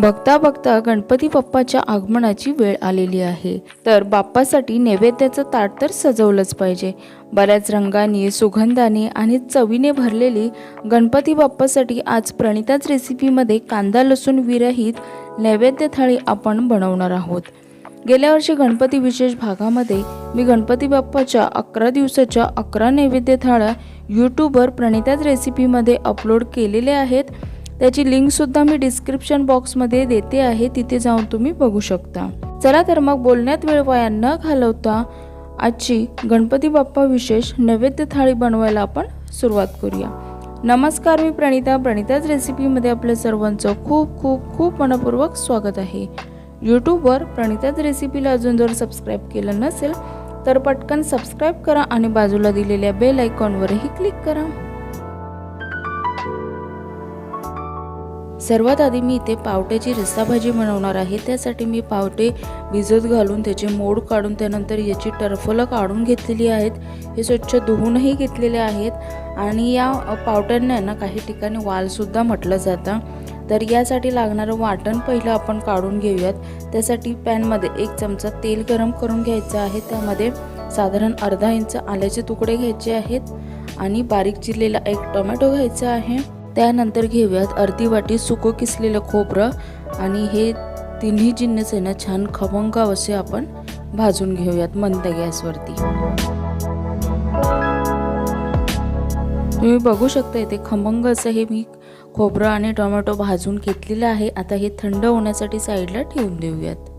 बघता बघता गणपती बाप्पाच्या आगमनाची वेळ आलेली आहे. तर बाप्पासाठी नैवेद्याचं ताट तर सजवलंच पाहिजे. बऱ्याच रंगांनी सुगंधाने आणि चवीने भरलेली गणपती बाप्पासाठी आज प्रणिताच रेसिपीमध्ये कांदा लसूण विरहित नैवेद्य थाळी आपण बनवणार आहोत. गेल्या वर्षी गणपती विशेष भागामध्ये मी गणपती बाप्पाच्या अकरा दिवसाच्या अकरा नैवेद्य थाळ्या यूट्यूबवर प्रणिताच रेसिपीमध्ये अपलोड केलेल्या आहेत. त्याची लिंकसुद्धा मी डिस्क्रिप्शन बॉक्समध्ये देते आहे तिथे जाऊन तुम्ही बघू शकता. चला तर मग बोलण्यात वेळ वाया न घालवता आजची गणपती बाप्पा विशेष नैवेद्य थाळी बनवायला आपण सुरुवात करूया. नमस्कार मी प्रणिता. प्रणिताच रेसिपीमध्ये आपल्या सर्वांचं खूप खूप खूप मनपूर्वक स्वागत आहे. यूट्यूबवर प्रणिताच रेसिपीला अजून जर सबस्क्राईब केलं नसेल तर पटकन सबस्क्राईब करा आणि बाजूला दिलेल्या बेल आयकॉनवरही क्लिक करा. सर्वात आधी मी इथे पावट्याची रस्सा भाजी बनवणार आहे. त्यासाठी मी पावटे भिजत घालून त्याचे मोड काढून त्यानंतर याची टरफलं काढून घेतलेली आहेत. हे स्वच्छ धुवूनही घेतलेले आहेत. आणि या पावट्यांना ना काही ठिकाणी वालसुद्धा म्हटलं जातं. तर यासाठी लागणारं वाटण पहिलं आपण काढून घेऊयात. त्यासाठी पॅनमध्ये एक चमचा तेल गरम करून घ्यायचं आहे. त्यामध्ये साधारण अर्धा इंच आल्याचे तुकडे घ्यायचे आहेत. आणि बारीक चिरलेला एक टोमॅटो घ्यायचा आहे. त्यानंतर घेऊयात अर्धी वाटी सुकं किसलेलं खोबरं आणि हे तिन्ही जिन्नस आहे ना छान खमंग असे आपण भाजून घेऊयात मंद गॅसवरती. तुम्ही बघू शकता इथे खमंग असं हे मी खोबरं आणि टोमॅटो भाजून घेतलेलं आहे. आता हे थंड होण्यासाठी साईडला ठेवून देऊयात.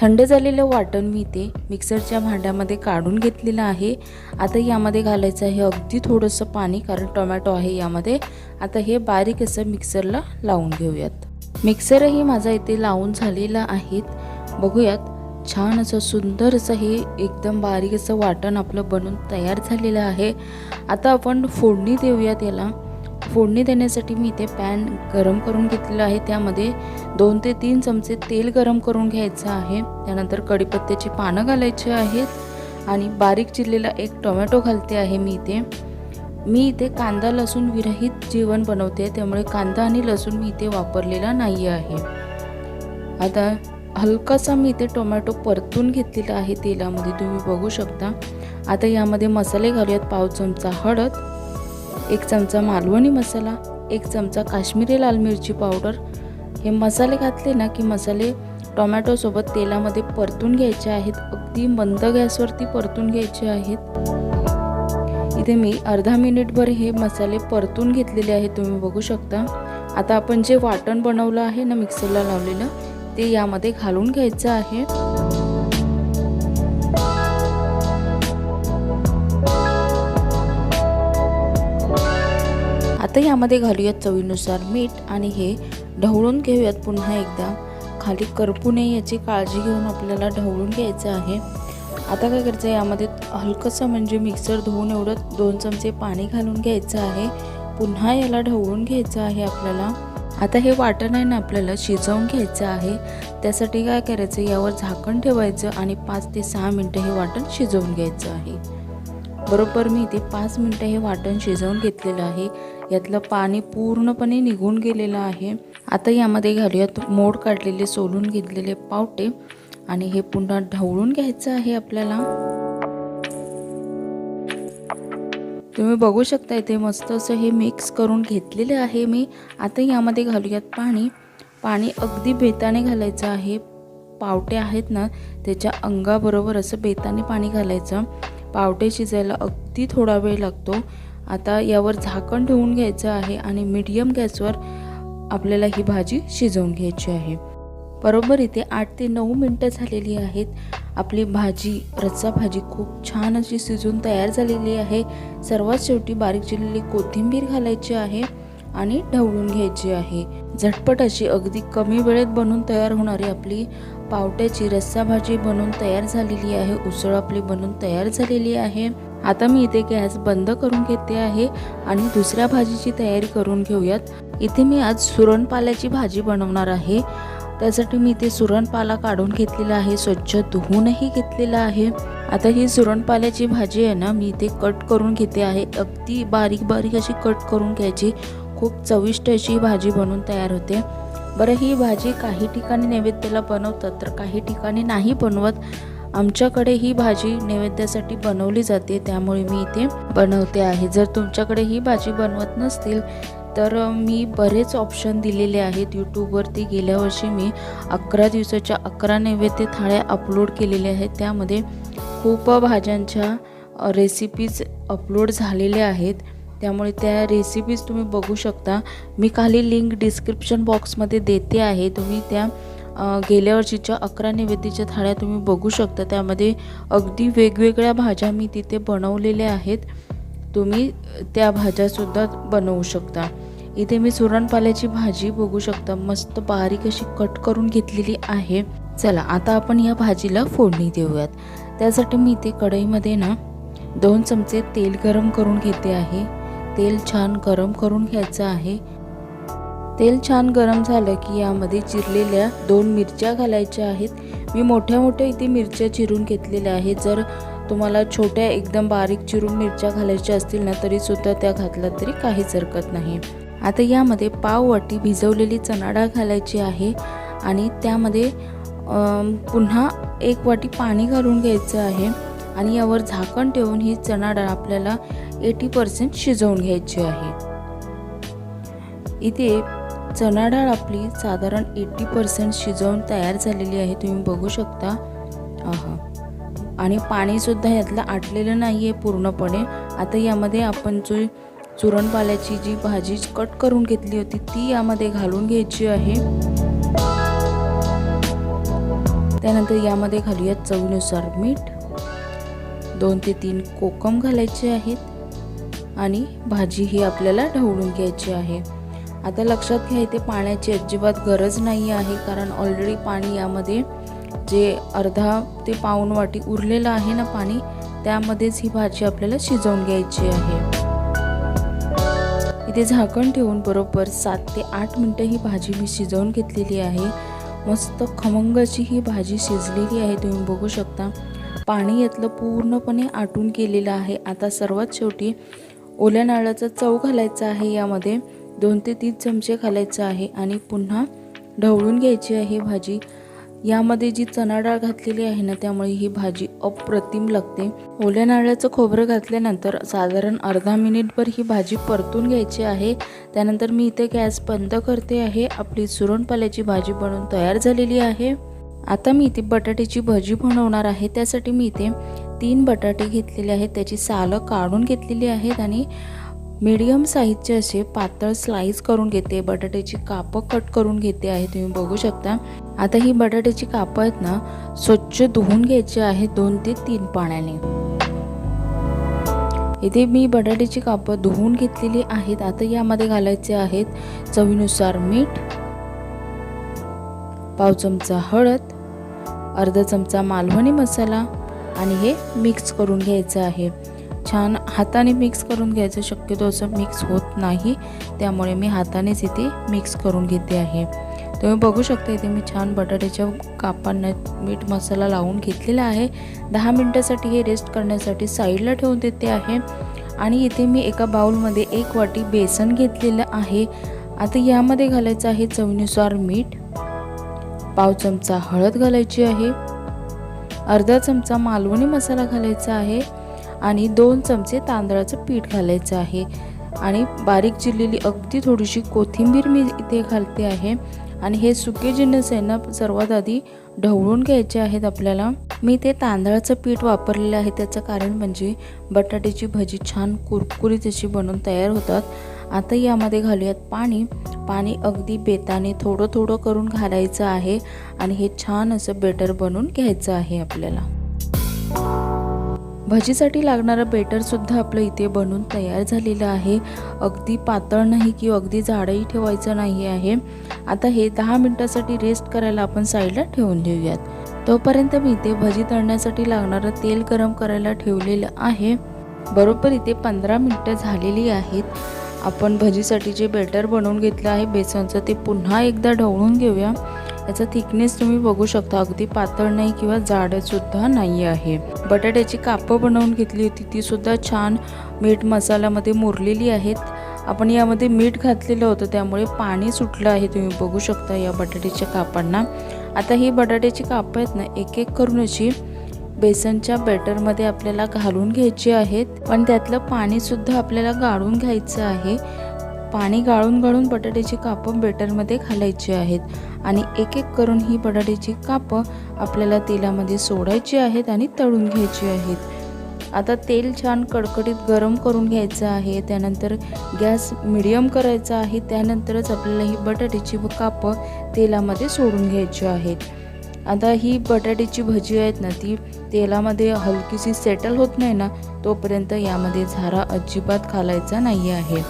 थंड झालेलं वाटण मी इथे मिक्सरच्या भांड्यामध्ये काढून घेतलेलं आहे. आता यामध्ये घालायचं आहे अगदी थोडंसं पाणी कारण टोमॅटो आहे यामध्ये. आता हे बारीक असं मिक्सरला लावून घेऊयात. मिक्सरही माझा इथे लावून झालेला आहेत बघूयात छान असं सुंदर असं हे एकदम बारीक असं वाटण आपलं बनून तयार झालेलं आहे. आता आपण फोडणी देऊयात याला. फोडणी देण्यासाठी मी इथे पॅन गरम करून घेतलेलं आहे. त्यामध्ये दोन ते तीन चमचे तेल गरम करून घ्यायचं आहे. त्यानंतर कढीपत्त्याची पानं घालायची आहेत आणि बारीक चिरलेला एक टोमॅटो घालते आहे मी इथे. मी इथे कांदा लसूण विरहित जेवण बनवते त्यामुळे कांदा आणि लसूण मी इथे वापरलेला नाही आहे. आता हलकासा मी इथे टोमॅटो परतून घेतलेला आहे तेलामध्ये. तुम्ही बघू शकता. आता यामध्ये मसाले घालूयात पाव चमचा हळद. एक चमचा मालवणी मसाला एक चमचा काश्मीरी लाल मिरची पावडर हे मसाले घातले ना की मसाले टोमॅटोसोबत तेलामध्ये परतून घ्यायचे आहेत. अगदी मंद गॅसवरती परतून घ्यायचे आहेत. इथे मी अर्धा मिनिटभर हे मसाले परतून घेतलेले आहेत. तुम्ही बघू शकता. आता आपण जे वाटण बनवलं आहे ना मिक्सरला लावलेलं ते यामध्ये घालून घ्यायचं आहे. आता यामध्ये घालूयात चवीनुसार मीठ आणि हे ढवळून घेऊयात पुन्हा एकदा. खाली करपू नये याची काळजी घेऊन आपल्याला ढवळून घ्यायचं आहे. आता काय करायचं आहे यामध्ये हलकंसं म्हणजे मिक्सर धुवून एवढं दोन चमचे पाणी घालून घ्यायचं आहे. पुन्हा याला ढवळून घ्यायचं आहे आपल्याला. आता हे वाटण आहे ना आपल्याला शिजवून घ्यायचं आहे. त्यासाठी काय करायचं यावर झाकण ठेवायचं आणि पाच ते सहा मिनटं हे वाटण शिजवून घ्यायचं आहे. बरोबर मी इथे पाच मिनटं हे वाटण शिजवून घेतलेलं आहे. यातलं पाणी पूर्णपणे निघून गेलेलं आहे. आता यामध्ये घालूयात मोड काढलेले सोलून घेतलेले पावटे. आणि हे पुन्हा ढवळून घ्यायचं आहे आपल्याला. तुम्ही बघू शकता इथे मस्त असं हे मिक्स करून घेतलेले आहे मी. आता यामध्ये घालूयात पाणी. पाणी अगदी बेताने घालायचं आहे. पावटे आहेत ना त्याच्या अंगाबरोबर असं बेताने पाणी घालायचं. पावटे शिजायला अगदी थोडा वेळ लागतो. आता यावर झाकण ठेवून घ्यायचं आहे आणि मीडियम गॅसवर आपल्याला ही भाजी शिजवून घ्यायची आहे. बरोबर इथे आठ ते नऊ मिनटं झालेली आहेत. आपली भाजी रस्सा भाजी खूप छान अशी शिजून तयार झालेली आहे. सर्वात शेवटी बारीक चिरलेली कोथिंबीर घालायची आहे आणि ढवळून घ्यायची आहे. झटपट अशी अगदी कमी वेळेत बनून तयार होणारी आपली पावट्याची रस्सा भाजी बनून तयार झालेली आहे उसळ आपली बनून तयार झालेली आहे. आता मी इथे गॅस बंद करून घेते आहे आणि दुसऱ्या भाजीची तयारी करून घेऊयात. इथे मी आज सुरणपाल्याची भाजी बनवणार आहे. त्यासाठी मी इथे सुरणपाला काढून घेतलेला आहे स्वच्छ धुवूनही घेतलेला आहे. आता ही सुरणपाल्याची भाजी आहे ना मी इथे कट करून घेते आहे. अगदी बारीक बारीक अशी कट करून घ्यायची. खूप चविष्ट अशी भाजी बनवून तयार होते. बरं ही भाजी काही ठिकाणी नैवेद्याला बनवतात तर काही ठिकाणी नाही बनवत. आमच्याकडे ही भाजी नैवेद्यासाठी बनवली जाते त्यामुळे मी इथे बनवते आहे. जर तुमच्याकडे ही भाजी बनवत नसतील तर मी बरेच ऑप्शन दिलेले आहेत. यूट्यूबवरती गेल्या वर्षी मी अकरा दिवसाच्या अकरा नैवेद्य थाळ्या अपलोड केलेल्या आहेत. त्यामध्ये खूप भाज्यांच्या रेसिपीज अपलोड झालेल्या आहेत. त्यामुळे त्या रेसिपीज तुम्ही बघू शकता. मी खाली लिंक डिस्क्रिप्शन बॉक्समध्ये देते आहे. तुम्ही त्या गेल्या वर्षीच्या अकरा नैवेद्याच्या थाळ्या तुम्ही बघू शकता. त्यामध्ये अगदी वेगवेगळ्या भाज्या मी तिथे बनवलेल्या आहेत. तुम्ही त्या भाज्यासुद्धा बनवू शकता. इथे मी सुरणपाल्याची भाजी बघू शकता. मस्त बारीक अशी कट करून घेतलेली आहे. चला आता आपण या भाजीला फोडणी देऊयात. त्यासाठी मी इथे कढईमध्ये ना दोन चमचे तेल गरम करून घेते आहे. तेल छान गरम करून घ्यायचं आहे. तेल छान गरम झालं की यामध्ये चिरलेल्या दोन मिरच्या घालायच्या आहेत. मी मोठ्या मोठ्या इथे मिरच्या चिरून घेतलेल्या आहेत. जर तुम्हाला छोट्या एकदम बारीक चिरून मिरच्या घालायच्या असतील ना तरीसुद्धा त्या घातल्या तरी काहीच हरकत नाही. आता यामध्ये पाव वाटी भिजवलेली चणाडाळ घालायची आहे आणि त्यामध्ये पुन्हा एक वाटी पाणी घालून घ्यायचं आहे. आणि यावर झाकण ठेवून ही चणाडाळ आपल्याला एटी पर्सेंट शिजवून घ्यायची आहे. इथे चणा डाळ आपली साधारण एटी पर्सेंट शिजवून तयार झालेली आहे. तुम्ही बघू शकता. आहा. आणि पाणीसुद्धा यातलं आटलेलं नाही आहे पूर्णपणे. आता यामध्ये आपण जो चुरणपाल्याची जी भाजी कट करून घेतली होती ती यामध्ये घालून घ्यायची आहे. त्यानंतर यामध्ये घालूयात चवीनुसार मीठ. दोन ते तीन कोकम घालायचे आहेत. आणि भाजी ही आपल्याला ढवळून घ्यायची आहे. आता लक्षात घ्या इथे पाण्याची अजिबात गरज नाही आहे कारण ऑलरेडी पाणी यामध्ये जे अर्धा ते पाऊण वाटी उरलेलं आहे ना पाणी त्यामध्येच ही भाजी आपल्याला शिजवून घ्यायची आहे. इथे झाकण ठेवून बरोबर सात ते आठ मिनटं ही भाजी मी शिजवून घेतलेली आहे. मस्त खमंगाची ही भाजी शिजलेली आहे तुम्ही बघू शकता. पाणी यातलं पूर्णपणे आटून केलेलं आहे. आता सर्वात शेवटी ओल्या नारळाचा चव घालायचा आहे. यामध्ये दोन ते तीन चमचे घालायचं आहे आणि पुन्हा ढवळून घ्यायची आहे भाजी. यामध्ये जी चणा डाळ घातलेली आहे ना त्यामुळे ही भाजी अप्रतिम लागते. ओल्या नारळाचं खोबरं घातल्यानंतर साधारण अर्धा मिनिटभर ही भाजी परतून घ्यायची आहे. त्यानंतर मी इथे गॅस बंद करते आहे. आपली सुरणपाल्याची भाजी बनवून तयार झालेली आहे. आता मी इथे बटाट्याची भजी बनवणार आहे. त्यासाठी मी इथे तीन बटाटे घेतलेले आहेत. त्याची सालं काढून घेतलेली आहेत आणि मीडियम साईजचे असे पातळ स्लाईस करून घेते. बटाट्याची कापं कट करून घेते आहे. तुम्ही बघू शकता. आता ही बटाट्याची कापं आहेत ना स्वच्छ धुवून घ्यायची आहे दोन ते तीन पाण्याने. इथे मी बटाट्याची कापं धुवून घेतलेली आहेत. आता यामध्ये घालायचे आहेत चवीनुसार मीठ पाव चमचा हळद अर्धा चमचा मालवणी मसाला आणि हे मिक्स करून घ्यायचं आहे. छान हाताने मिक्स करून घ्यायचं शक्यतो असं मिक्स होत नाही. त्यामुळे मी हातानेच इथे मिक्स करून घेते आहे. तुम्ही बघू शकता इथे मी छान बटाट्याच्या कापांना मीठ मसाला लावून घेतलेला आहे. दहा मिनटासाठी हे रेस्ट करण्यासाठी साईडला ठेवून देते आहे. आणि इथे मी एका बाउलमध्ये एक वाटी बेसन घेतलेलं आहे. आता यामध्ये घालायचं आहे चवीनुसार मीठ. पाव चमचा हळद घालायची आहे. अर्धा चमचा मालवणी मसाला घालायचा आहे आणि दोन चमचे तांदळाचं पीठ घालायचं आहे. आणि बारीक चिरलेली अगदी थोडीशी कोथिंबीर मी इथे घालते आहे. आणि हे सुके जिन्नस आहे ना सर्वात आधी ढवळून घ्यायचे आहेत आपल्याला. मी ते तांदळाचं पीठ वापरलेलं आहे. त्याचं कारण म्हणजे बटाट्याची भजी छान कुरकुरीत अशी बनवून तयार होतात. आता यामध्ये घालूयात पाणी. पाणी अगदी बेताने थोडं थोडं करून घालायचं आहे आणि हे छान असं बेटर बनवून घ्यायचं आहे आपल्याला. भजीसाठी लागणारं बेटरसुद्धा आपलं इथे बनून तयार झालेलं आहे. अगदी पातळ नाही किंवा अगदी जाडही ठेवायचं नाही आहे. आता हे दहा मिनटासाठी रेस्ट करायला आपण साईडला ठेवून देऊयात. तोपर्यंत मी इथे भजी तळण्यासाठी लागणारं तेल गरम करायला ठेवलेलं आहे. बरोबर इथे पंधरा मिनटं झालेली आहेत. आपण भजीसाठी जे बेटर बनवून घेतलं आहे बेसनचं ते पुन्हा एकदा ढवळून घेऊया. याचा थिकनेस तुम्ही बघू शकता. अगदी पातळ नाही किंवा जाडसुद्धा नाही आहे. बटाट्याची कापं बनवून घेतली होती ती सुद्धा छान मीठ मसाल्यामध्ये मुरलेली आहेत. आपण यामध्ये मीठ घातलेलं होतं त्यामुळे पाणी सुटलं आहे. तुम्ही बघू शकता या बटाट्याच्या कापांना. आता ही बटाट्याची कापं आहेत ना एक एक करून अशी बेसनच्या बॅटरमध्ये आपल्याला घालून घ्यायची आहेत. पण त्यातलं पाणीसुद्धा आपल्याला गाळून घ्यायचं आहे. पाणी गाळून गाळून बटाट्याची कापं बेटरमध्ये घालायची आहेत. आणि एक एक करून ही बटाट्याची कापं आपल्याला तेलामध्ये सोडायची आहेत आणि तळून घ्यायची आहेत. आता तेल छान कडकडीत गरम करून घ्यायचं आहे. त्यानंतर गॅस मिडियम करायचा आहे. त्यानंतरच आपल्याला ही बटाट्याची व कापं तेलामध्ये सोडून घ्यायची आहेत. आता ही बटाट्याची भजी आहेत ना ती तेलामध्ये हलकीशी सेटल होत नाही ना तोपर्यंत यामध्ये झारा अजिबात घालायचा नाही आहे.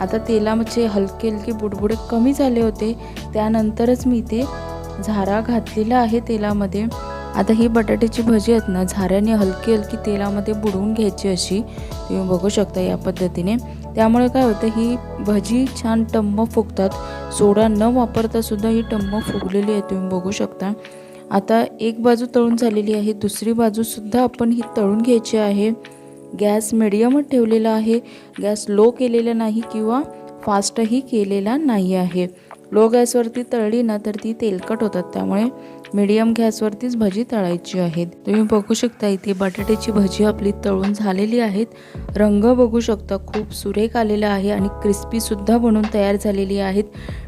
आता तेलामध्ये हलके हलके बुडबुडे कमी झाले होते त्यानंतरच मी ते झारा घातलेला आहे तेलामध्ये. आता ही बटाट्याची भजी आहेत ना झाऱ्याने हलकी हलकी तेलामध्ये बुडवून घ्यायची अशी तुम्ही बघू शकता या पद्धतीने. त्यामुळे काय होतं ही भजी छान टम्म फुगतात. सोडा न वापरता सुद्धा ही टम्म फुगलेली आहे तुम्ही बघू शकता. आता एक बाजू तळून झालेली आहे दुसरी बाजूसुद्धा आपण ही तळून घ्यायची आहे. गॅस मिडियमच ठेवलेला आहे. गॅस लो केलेला नाही किंवा फास्टही केलेला नाही आहे. लो गॅसवरती तळली ना तर ती तेलकट होतात. त्यामुळे मीडियम गॅसवरतीच भजी तळायची आहेत. तुम्ही बघू शकता इथे बटाट्याची भजी आपली तळून झालेली आहेत. रंग बघू शकता खूप सुरेख आलेला आहे आणि क्रिस्पीसुद्धा बनून तयार झालेली आहेत.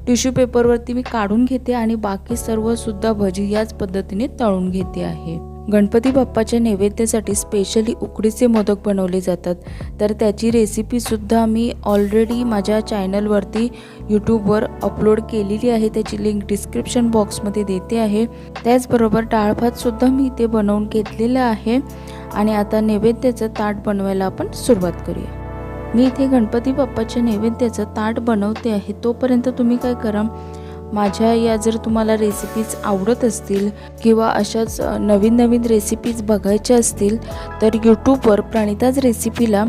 टिश्यू पेपरवरती मी काढून घेते आणि बाकी सर्वसुद्धा भजी याच पद्धतीने तळून घेते आहे. गणपती बाप्पाच्या नैवेद्यासाठी स्पेशली उकडीचे मोदक बनवले जातात. तर त्याची रेसिपीसुद्धा मी ऑलरेडी माझ्या चॅनलवरती यूट्यूबवर अपलोड केलेली आहे. त्याची लिंक डिस्क्रिप्शन बॉक्समध्ये देते आहे. त्याचबरोबर डाळ भातसुद्धा मी इथे बनवून घेतलेलं आहे. आणि आता नैवेद्याचं ताट बनवायला आपण सुरुवात करूया. मी इथे गणपती बाप्पाच्या नैवेद्याचं ताट बनवते आहे. तोपर्यंत तुम्ही काय करा माझ्या या जर तुम्हाला रेसिपीज आवडत असतील किंवा अशाच नवीन नवीन रेसिपीज बघायच्या असतील तर यूट्यूबवर प्रणिताज रेसिपीला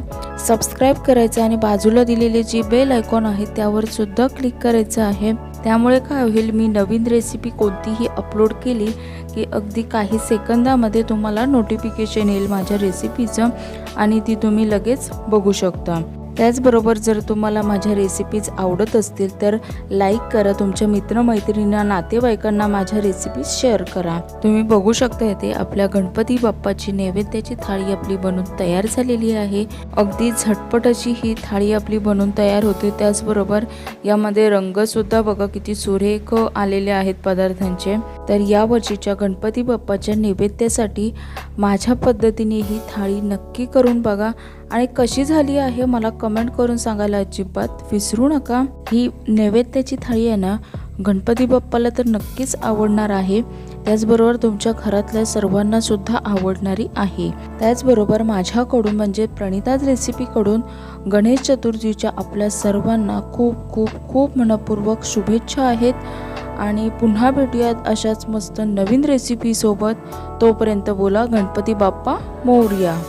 सबस्क्राईब करायचं आणि बाजूला दिलेले जे बेल आयकॉन आहे त्यावर सुद्धा क्लिक करायचं आहे. त्यामुळे काय होईल मी नवीन रेसिपी कोणतीही अपलोड केली की अगदी काही सेकंदामध्ये तुम्हाला नोटिफिकेशन येईल माझ्या रेसिपीचं आणि ती तुम्ही लगेच बघू शकता. त्याचबरोबर जर तुम्हाला माझ्या रेसिपीज आवडत असतील तर लाईक करा. तुमच्या मित्रमैत्रिणींना नातेवाईकांना माझ्या रेसिपीज शेअर करा. तुम्ही बघू शकता येते आपल्या गणपती बाप्पाची नैवेद्याची थाळी आपली बनून तयार झालेली आहे. अगदी झटपट अशी ही थाळी आपली बनून तयार होते. त्याचबरोबर यामध्ये रंगसुद्धा बघा किती सुरेख आलेले आहेत पदार्थांचे. तर या वर्षीच्या गणपती बाप्पाच्या नैवेद्यासाठी माझ्या पद्धतीने ही थाळी नक्की करून बघा. आणि कशी झाली आहे मला कमेंट करून सांगायला अजिबात विसरू नका. ही नैवेद्याची थाळी आहे ना गणपती बाप्पाला तर नक्कीच आवडणार आहे. त्याचबरोबर तुमच्या घरातल्या सर्वांना सुद्धा आवडणारी आहे. त्याचबरोबर माझ्याकडून म्हणजे प्रणिताज रेसिपीकडून गणेश चतुर्थीच्या आपल्या सर्वांना खूप खूप खूप मनपूर्वक शुभेच्छा आहेत. आणि पुन्हा भेटूयात अशाच मस्त नवीन रेसिपीसोबत तोपर्यंत बोला गणपती बाप्पा मोरया.